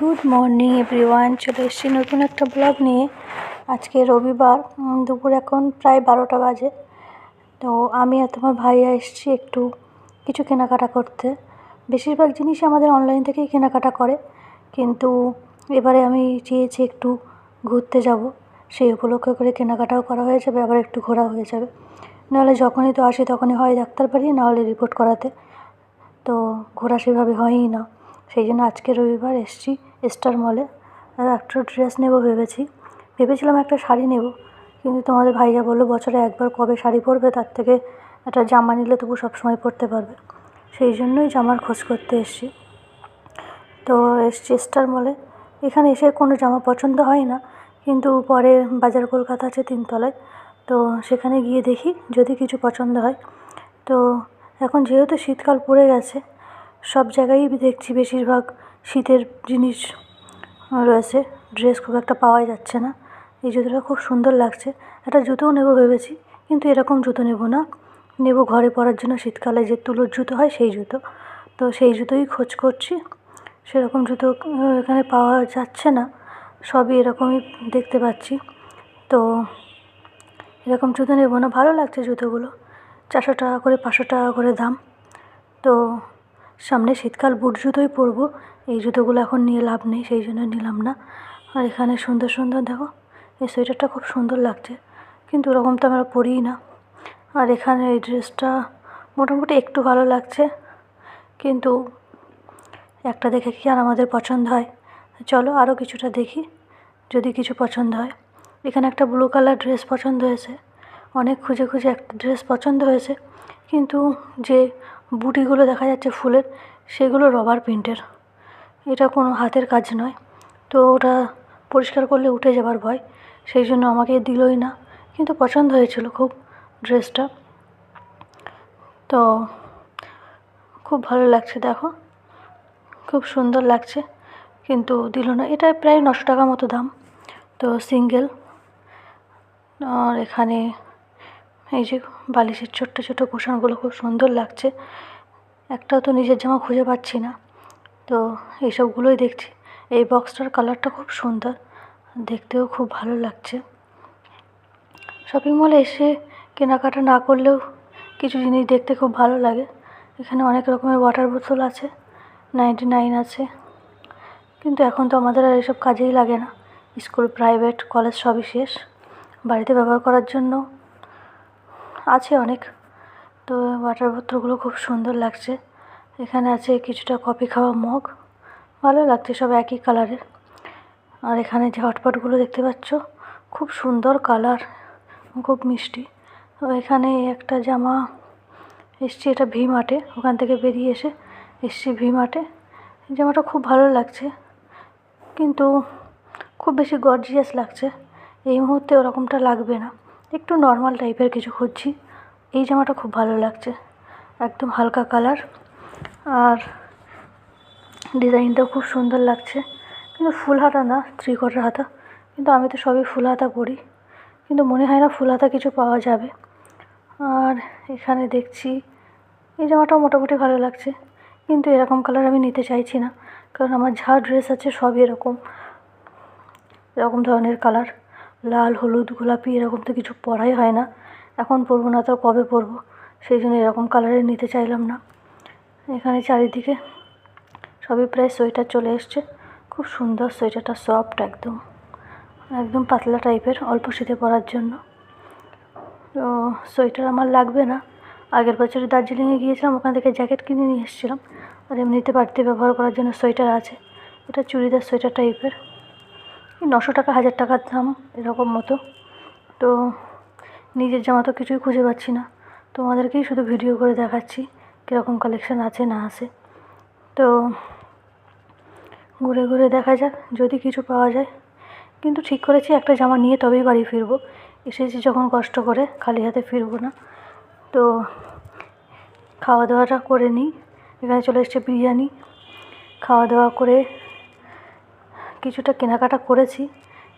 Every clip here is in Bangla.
গুড মর্নিং এভরিওয়ান চলে এসেছি নতুন একটা ব্লগ নিয়ে। আজকে রবিবার দুপুর এখন প্রায় বারোটা বাজে। তো আমি আর তোমার ভাইয়া এসেছি একটু কিছু কেনাকাটা করতে। বেশিরভাগ জিনিসই আমাদের অনলাইন থেকেই কেনাকাটা করে। কিন্তু এবারে আমি চেয়েছি একটু ঘুরতে যাব। সেই উপলক্ষে করে কেনাকাটাও করা হয়ে যাবে, আবার একটু ঘোরা হয়ে যাবে। নাহলে যখনই তো আসি তখনই হয় ডাক্তার বাড়ি নাহলে রিপোর্ট করাতে। তো ঘোরা সেভাবে হয়ই না। সেই জন্য আজকে রবিবার এসছি স্টার মলে একটা ড্রেস নেব ভেবেছি। ভেবেছিলাম একটা শাড়ি নেব, কিন্তু তোমাদের ভাইয়া বলল, বছরে একবার কবে শাড়ি পরবে? তার থেকে একটা জামা নিলে তবু সবসময় পরতে পারবে। সেই জন্যই জামার খোঁজ করতে এসছি। তো এসছি স্টার মলে এখানে এসে কোনো জামা পছন্দ হয় না, কিন্তু পরে বাজার কলকাতা আছে তিনতলায়। তো সেখানে গিয়ে দেখি যদি কিছু পছন্দ হয়। তো এখন যেহেতু শীতকাল পড়ে গেছে সব জায়গায়ই দেখছি বেশিরভাগ শীতের জিনিস রয়েছে। ড্রেস খুব একটা পাওয়াই যাচ্ছে না। এই জুতোটা খুব সুন্দর লাগছে। একটা জুতোও নেব ভেবেছি, কিন্তু এরকম জুতো নেব না। নেব ঘরে পরার জন্য শীতকালে যে তুলোর জুতো হয় সেই জুতো। তো সেই জুতোই খোঁজ করছি। সেরকম জুতো এখানে পাওয়া যাচ্ছে না। সবই এরকমই দেখতে পাচ্ছি। তো এরকম জুতো নেব না। ভালো লাগছে জুতোগুলো। চারশো টাকা করে, পাঁচশো টাকা করে দাম। তো সামনে শীতকাল, বুট জুতোই পরবো। এই জুতোগুলো এখন নিয়ে লাভ নেই, সেই জন্য নিলাম না। আর এখানে সুন্দর সুন্দর, দেখো, এই সোয়েটারটা খুব সুন্দর লাগছে। কিন্তু ওরকম তো আমরা পরিই না। আর এখানে এই ড্রেসটা মোটামুটি একটু ভালো লাগছে। কিন্তু একটা দেখে কি আর আমাদের পছন্দ হয়? চলো আরও কিছুটা দেখি, যদি কিছু পছন্দ হয়। এখানে একটা ব্লু কালার ড্রেস পছন্দ হয়েছে। অনেক খুঁজে খুঁজে একটা ড্রেস পছন্দ হয়েছে। কিন্তু যে বুটিগুলো দেখা যাচ্ছে ফুলের, সেগুলো রবার প্রিন্টের এটা কোনো হাতের কাজ নয়। তো ওটা পরিষ্কার করলে উঠে যাবার ভয়, সেই জন্য আমাকে দিলই না। কিন্তু পছন্দ হয়েছিল খুব ড্রেসটা তো খুব ভালো লাগছে, দেখো। খুব সুন্দর লাগছে, কিন্তু দিল না। এটা প্রায় নশো টাকা মতো দাম। তো সিঙ্গেল আর এখানে এই যে বালিশের ছোট্ট ছোট্ট কুশনগুলো খুব সুন্দর লাগছে। একটাও তো নিজের জামা খুঁজে পাচ্ছি না। তো এইসবগুলোই দেখছি। এই বক্সটার কালারটা খুব সুন্দর। দেখতেও খুব ভালো লাগছে। শপিং মলে এসে কেনাকাটা না করলেও কিছু জিনিস দেখতে খুব ভালো লাগে। এখানে অনেক রকমের ওয়াটার বোতল আছে নাইনটি নাইন আছে। কিন্তু এখন তো আমাদের আর এসব কাজেই লাগে না। স্কুল প্রাইভেট কলেজ সবই শেষ। বাড়িতে ব্যবহার করার জন্য আছে অনেক। তো ওয়াটার বোতলগুলো খুব সুন্দর লাগছে। এখানে আছে কিছুটা কফি খাওয়া মগ। ভালো লাগছে সব একই কালারের আর এখানে যে হটপটগুলো দেখতে পাচ্ছ, খুব সুন্দর কালার খুব মিষ্টি। তো এখানে একটা জামা এসছি, এটা ভি মার্টে ওখান থেকে বেরিয়ে এসে এসছি ভি মার্টে জামাটা খুব ভালো লাগছে। কিন্তু খুব বেশি গর্জিয়াস লাগছে। এই মুহূর্তে ওরকমটা লাগবে না। একটু নর্মাল টাইপের কিছু খুঁজছি। এই জামাটা খুব ভালো লাগছে। একদম হালকা কালার আর ডিজাইনটাও খুব সুন্দর লাগছে। কিন্তু ফুল হাতা না থ্রি কোয়ার্টার হাতা। কিন্তু আমি তো সবই ফুল হাতা পরি। কিন্তু মনে হয় না ফুল হাতা কিছু পাওয়া যাবে। আর এখানে দেখছি, এই জামাটাও মোটামুটি ভালো লাগছে। কিন্তু এরকম কালার আমি নিতে চাইছি না। কারণ আমার যা ড্রেস আছে সবই এরকম। এরকম ধরনের কালার লাল, হলুদ, গোলাপি এরকম তো কিছু পরাই হয় না। এখন পরবো না তো কবে পরবো? সেই জন্য এরকম কালারের নিতে চাইলাম না। এখানে চারিদিকে সবই প্রায় সোয়েটার চলে এসছে। খুব সুন্দর সোয়েটারটা সফট একদম। একদম পাতলা টাইপের অল্প শীতে পরার জন্য। তো সোয়েটার আমার লাগবে না। আগের বছরে দার্জিলিংয়ে গিয়েছিলাম, ওখান থেকে জ্যাকেট কিনে নিয়ে এসেছিলাম। আর এমনিতে বাড়িতে ব্যবহার করার জন্য সোয়েটার আছে। এটা চুড়িদার সোয়েটার টাইপের নশো টাকা, হাজার টাকার দাম এরকম মতো। তো নিজের জামা তো কিছুই খুঁজে পাচ্ছি না। তোমাদেরকেই শুধু ভিডিও করে দেখাচ্ছি কীরকম কালেকশান আছে, না আছে। তো ঘুরে ঘুরে দেখা যাক, যদি কিছু পাওয়া যায়। কিন্তু ঠিক করেছি একটা জামা নিয়ে তবেই বাড়ি ফিরবো। এসেছি যখন কষ্ট করে, খালি হাতে ফিরবো না। তো খাওয়া দাওয়াটা করে নিই। এখানে চলে এসছে বিরিয়ানি। খাওয়া দাওয়া করে কিছুটা কেনাকাটা করেছি,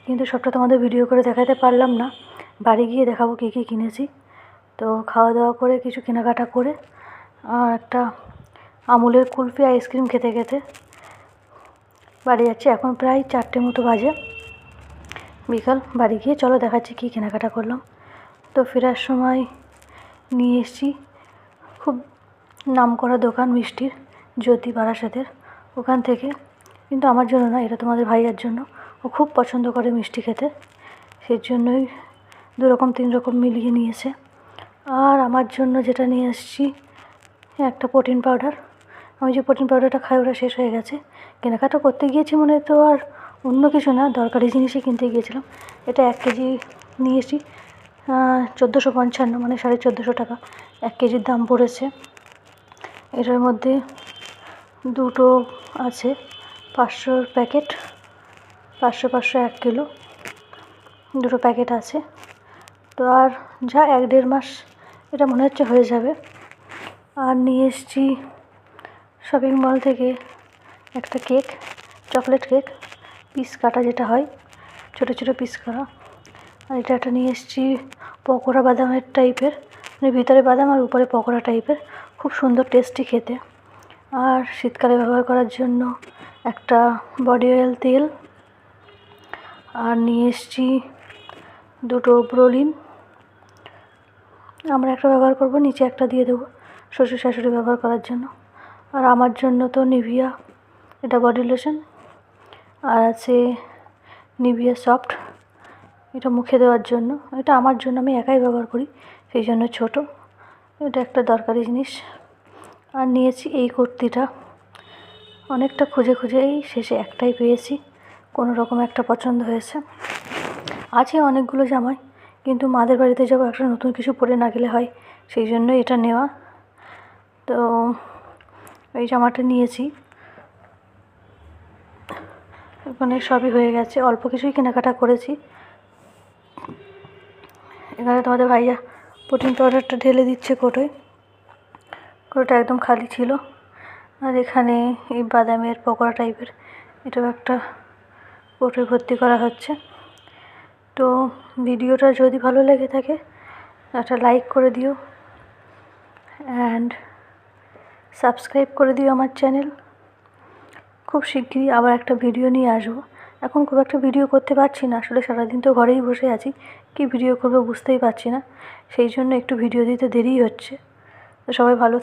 কিন্তু সবটা তোমাদের ভিডিও করে দেখাতে পারলাম না। বাড়ি গিয়ে দেখাবো কী কী কিনেছি। তো খাওয়া দাওয়া করে কিছু কেনাকাটা করে, আর একটা আমুলের কুলফি আইসক্রিম খেতে খেতে বাড়ি যাচ্ছি। এখন প্রায় চারটে মতো বাজে। বিকাল, বাড়ি গিয়ে চলো দেখাচ্ছি কী কেনাকাটা করলাম। তো ফেরার সময় নিয়ে এসেছি খুব নামকরা দোকান মিষ্টির, জ্যোতি বারাসাতের। ওখান থেকে কিন্তু আমার জন্য না, এটা তোমাদের ভাইয়ার জন্য। ও খুব পছন্দ করে মিষ্টি খেতে। সেই জন্যই দু রকম তিন রকম মিলিয়ে নিয়েছে। আর আমার জন্য যেটা নিয়ে এসেছি, একটা প্রোটিন পাউডার। আমি যে প্রোটিন পাউডারটা খাই, ওটা শেষ হয়ে গেছে। কেনাকাটা করতে গিয়েছি মনে তো, আর অন্য কিছু না, দরকারি জিনিসই কিনতে গিয়েছিলাম। এটা এক কেজি নিয়েছি চোদ্দোশো পঞ্চান্ন মানে সাড়ে চোদ্দোশো টাকা। এক কেজির দাম পড়েছে। এটার মধ্যে দুটো আছে। পাঁচশোর প্যাকেট, পাঁচশো পাঁচশো এক কিলো দুটো প্যাকেট আছে। তো আর যা এক দেড় মাস এটা মনে হচ্ছে হয়ে যাবে। আর নিয়ে এসেছি শপিং মল থেকে একটা কেক চকলেট কেক পিস কাটা যেটা হয়, ছোটো ছোটো পিস করা। আর এটা একটা নিয়ে এসেছি পকোড়া বাদামের টাইপের মানে ভিতরে বাদাম আর উপরে পকোড়া টাইপের খুব সুন্দর টেস্টি খেতে। আর শীতকালে ব্যবহার করার জন্য একটা বডি অয়েল তেল আর নিয়ে এসেছি দুটো ব্রোলিন আমরা একটা ব্যবহার করব, নিচে একটা দিয়ে দেবো শ্বশুর শাশুড়ি ব্যবহার করার জন্য। আর আমার জন্য তো নিভিয়া এটা বডি লোশন আর আছে নিভিয়া সফট এটা মুখে দেওয়ার জন্য। এটা আমার জন্য, আমি একাই ব্যবহার করি, সেই জন্য ছোটো। এটা একটা দরকারি জিনিস। আর নিয়েছি এই কুর্তিটা। অনেকটা খুঁজে খুঁজে এই শেষে একটাই পেয়েছি। কোনো রকম একটা পছন্দ হয়েছে। আছে অনেকগুলো জামাই, কিন্তু মাদের বাড়িতে যাব একটা নতুন কিছু পরে না গেলে হয়, সেই জন্য এটা নেওয়া। তো এই জামাটা নিয়েছি। ওখানে সবই হয়ে গেছে। অল্প কিছুই কেনাকাটা করেছি। এখানে তোমাদের ভাইয়া প্রোটিন পাউডারটা ঢেলে দিচ্ছে কোটোয়। কোটোটা একদম খালি ছিল। আর এখানে এই বাদামের পকোড়া টাইপের এটাও একটা কোটোয় ভর্তি করা হচ্ছে। তো ভিডিওটা যদি ভালো লেগে থাকে, একটা লাইক করে দিও অ্যান্ড সাবস্ক্রাইব করে দিও আমার চ্যানেল খুব শিগগিরই আবার একটা ভিডিও নিয়ে আসব। এখন খুব একটা ভিডিও করতে পারছি না, আসলে সারাদিন তো ঘরেই বসে আছি, কী ভিডিও করব বুঝতেই পারছি না। সেই জন্য একটু ভিডিও দিতে দেরিই হচ্ছে। তো সবাই ভালো